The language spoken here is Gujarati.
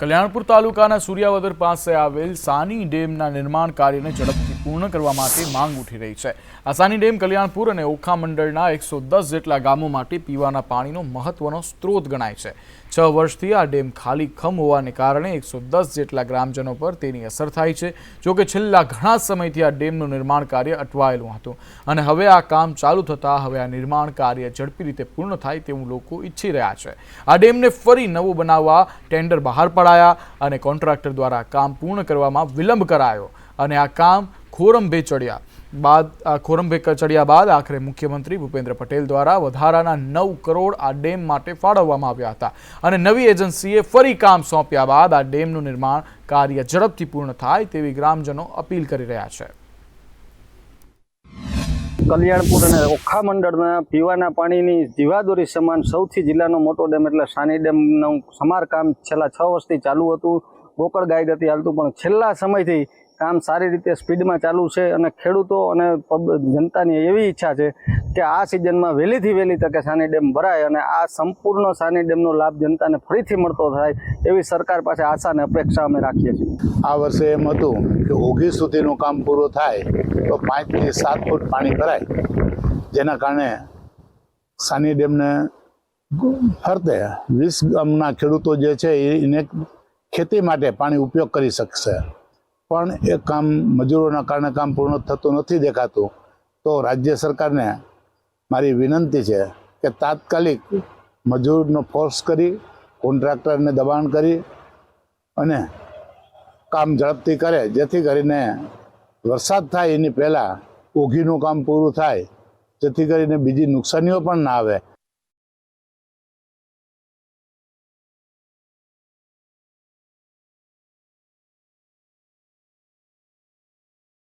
કલ્યાણપુર તાલુકાના સૂર્યાવદર પાસે આવેલ સાની ડેમના નિર્માણ કાર્યને ઝડપથી પૂર્ણ કરવા માટે માંગ ઉઠી રહી છે. આ સાની ડેમ કલ્યાણપુર અને ઓખા મંડળના એકસો દસ જેટલા ગામો માટે પીવાના પાણીનો મહત્વનો સ્ત્રોત ગણાય છે. છ વર્ષથી આ ડેમ ખાલી ખમ હોવાને કારણે એકસો દસ જેટલા ગ્રામજનો પર તેની અસર થાય છે. જોકે છેલ્લા ઘણા સમયથી આ ડેમનું નિર્માણ કાર્ય અટવાયેલું હતું અને હવે આ કામ ચાલુ થતાં હવે આ નિર્માણ કાર્ય ઝડપી રીતે પૂર્ણ થાય તેવું લોકો ઈચ્છી રહ્યા છે. આ ડેમને ફરી નવું બનાવવા ટેન્ડર બહાર પડાયા અને કોન્ટ્રાક્ટર દ્વારા કામ પૂર્ણ કરવામાં વિલંબ કરાયો અને આ કામ ખોરંભે ચડ્યા. બાદ, આ ખોરંભે ચડ્યા બાદ આખરે મુખ્યમંત્રી ભૂપેન્દ્ર પટેલ દ્વારા વધારાના નવ કરોડ આ ડેમ માટે ફાળવવામાં આવ્યા હતા. અને નવી એજન્સીએ ફરી કામ સોંપ્યા બાદ આ ડેમનું નિર્માણ કાર્ય ઝડપથી પૂર્ણ થાય તેવી ગ્રામજનો અપીલ કરી રહ્યા છે. કલ્યાણપુર અને ઓખા મંડળના પીવાના પાણીની જીવાદોરી સમાન સૌથી જિલ્લાનો મોટો ડેમ એટલે સાની ડેમનું સમારકામ છેલ્લા છ વર્ષથી ચાલુ હતું. ગોકળ ગાય હતી હાલતું, પણ છેલ્લા સમયથી કામ સારી રીતે સ્પીડમાં ચાલુ છે અને ખેડૂતો અને જનતાની એવી ઈચ્છા છે કે આ સિઝનમાં વહેલીથી વહેલી તકે સાની ડેમ ભરાય અને આ સંપૂર્ણ સાની ડેમનો લાભ જનતાને ફરીથી મળતો થાય એવી સરકાર પાસે આશા અને અપેક્ષા અમે રાખીએ છીએ. આ વર્ષે એમ હતું કે ઓગીસ સુધીનું કામ પૂરું થાય તો પાંચથી સાત ફૂટ પાણી ભરાય. જેના કારણે સાની ડેમને ફરતે વીસ ગામના ખેડૂતો જે છે એને ખેતી માટે પાણી ઉપયોગ કરી શકશે. પણ એ કામ મજૂરોના કારણે કામ પૂર્ણ થતું નથી દેખાતું. તો રાજ્ય સરકારને મારી વિનંતી છે કે તાત્કાલિક મજૂરનો ફોર્સ કરી, કોન્ટ્રાક્ટરને દબાણ કરી અને કામ ઝડપથી કરે, જેથી કરીને વરસાદ થાય એની પહેલાં ઓઘીનું કામ પૂરું થાય, જેથી કરીને બીજી નુકસાનીઓ પણ ના આવે.